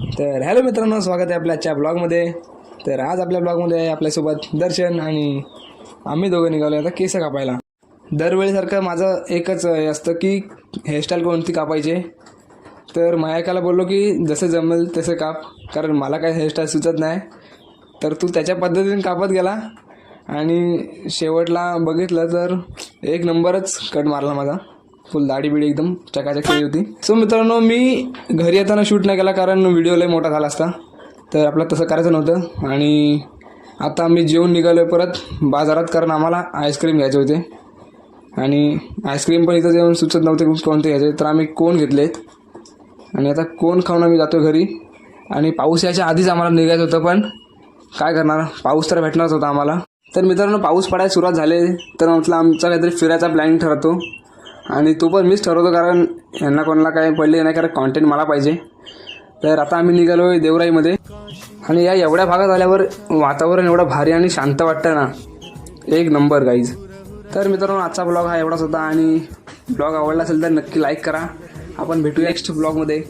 तर हॅलो मित्रांनो स्वागत आहे आपल्या आजच्या ब्लॉगमध्ये. तर आज आपल्या ब्लॉगमध्ये आहे आपल्यासोबत दर्शन आणि आम्ही दोघं निघालो आता केस कापायला. दरवेळीसारखं माझं एकच हे असतं की हेअरस्टाईल कोणती कापायचे? तर मायाकाला बोललो की जसं जमेल तसं काप कारण मला काय हेअरस्टाईल सुचत नाही. तर तू त्याच्या पद्धतीने कापत गेला आणि शेवटला बघितलं तर एक नंबरच कट मारला माझा. फुल दाढी बिडी एकदम चकाचक केली होती. सो मित्रांनो मी घरी येताना शूट नाही केला कारण व्हिडिओ लय मोठा झाला असता. तर आपलं तसं करायचं नव्हतं. आणि आता आम्ही जेवून निघालो परत. बाजारात कारण आम्हाला आईस्क्रीम घ्यायचे होते. आणि आईस्क्रीम पण इथं जेवण सुचत नव्हते कोणते घ्यायचे. तर आम्ही कोण घेतलेत आणि आता कोण खाऊन आम्ही जातो घरी. आणि पाऊस यायच्या आधीच आम्हाला निघायचं होतं पण काय करणार? पाऊस तर भेटणारच होता आम्हाला. तर मित्रांनो पाऊस पडायला सुरुवात झाले. तर म्हटलं आमचा काहीतरी फिरायचा प्लॅनिंग ठरतो. आणि तो पण मीच ठरवतो कारण यांना कोणाला काय पडले नाही कारण कॉन्टेंट मला पाहिजे. तर आता आम्ही निघालो आहे देवराईमध्ये. आणि या एवढ्या भागात आल्यावर वातावरण एवढं भारी आणि शांत वाटतं ना. एक नंबर गाईज तर मित्रांनो आजचा ब्लॉग हा एवढाच होता आणि ब्लॉग आवडला असेल तर नक्की लाईक करा. आपण भेटूया नेक्स्ट ब्लॉगमध्ये